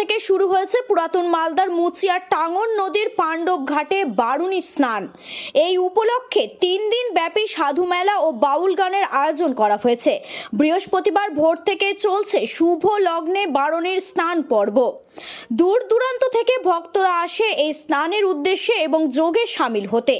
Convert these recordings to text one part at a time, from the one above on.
থেকে শুরু হয়েছে পুরাতন মালদার মুচিয়ার টাঙ্গন নদীর পাণ্ডব ঘাটে বারুণী স্নান। এই উপলক্ষে তিন দিন ব্যাপী সাধু মেলা ও বাউল গানের আয়োজন করা হয়েছে। বৃহস্পতিবার ভোর থেকে চলছে শুভ লগ্নে বারুণীর স্নান পর্ব। দূর দূরান্ত থেকে ভক্তরা আসে এই স্নানের উদ্দেশ্যে এবং যোগে সামিল হতে।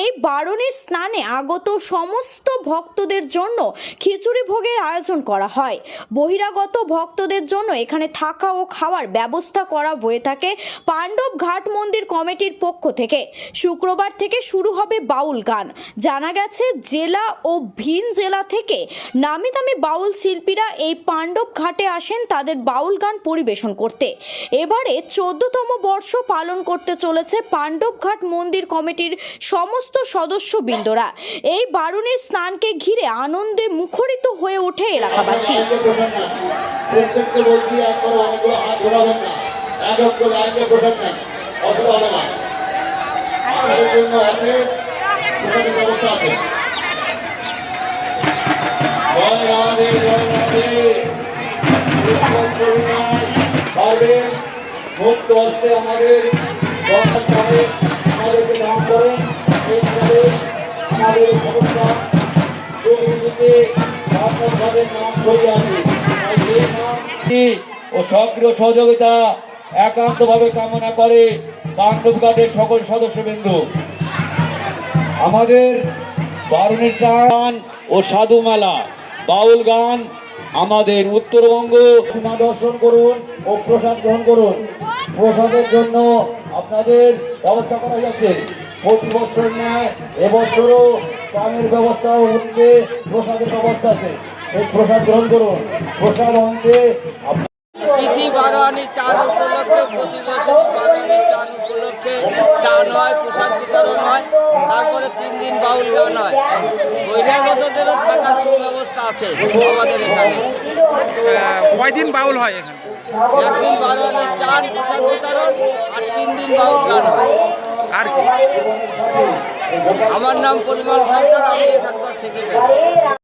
এই বারুণীর স্নানে আগত সমস্ত ভক্তদের জন্য খিচুড়ি ভোগের আয়োজন করা হয়। বহিরাগত ভক্তদের জন্য এখানে থাকা ও খাওয়ার ব্যবস্থা করা হয়ে থাকে পাণ্ডব ঘাট মন্দির কমিটির পক্ষ থেকে। শুক্রবার থেকে শুরু হবে বাউল গান। জানা গেছে, জেলা ও ভিন জেলা থেকে নামি দামি বাউল শিল্পীরা এই পাণ্ডব ঘাটে আসেন তাদের বাউল গান পরিবেশন করতে। এবারে চোদ্দতম বর্ষ পালন করতে চলেছে পাণ্ডবঘাট মন্দির কমিটির সমস্ত সদস্যবৃন্দরা। এই বারুণীর স্নানকে ঘিরে আনন্দে মুখরিত হয়ে ওঠে এলাকাবাসী। পারবেন মুক্ত হস্তে আমাদের দর্শক করে আমাদেরকে দান করেন। এইভাবে আমাদের সমস্যা দুর্নীতিতে আপনাদের নাম ছড়িয়ে আছে ও সক্রিয় সহযোগিতা একান্তভাবে কামনা করে বান্ধব ঘাটের সকল সদস্যবৃন্দ। আমাদের বারুণের গান ও সাধু মেলা। বাউল গান আমাদের উত্তরবঙ্গ। সীমা দর্শন করুন ও প্রসাদ গ্রহণ করুন। প্রসাদের জন্য আপনাদের ব্যবস্থা করা যাচ্ছে প্রতি বছর ন্যায় এবছরও পানির ব্যবস্থা হচ্ছে প্রসাদের ব্যবস্থা আছে। এই প্রসাদ গ্রহণ করুন। প্রসাদ অন্তে আপ- তিথি বারোয়ানি চাঁদ উপলক্ষে প্রতি বছর বারোয়ানি চাঁদ উপলক্ষে। চান হয় প্রসাদ বিতরণ হয় তারপরে তিন দিন বাউল গান হয়। বহিরাগতদেরও থাকার সুব্যবস্থা আছে আমাদের এখানে। কয়দিন বাউল হয় এখানে? একদিন বারোয়ানি চান প্রসাদ বিতরণ আর তিন দিন বাউল গান হয়। আর কি? আমার নাম পরিমল সরকার আমি এখানকার সেক্রেটারি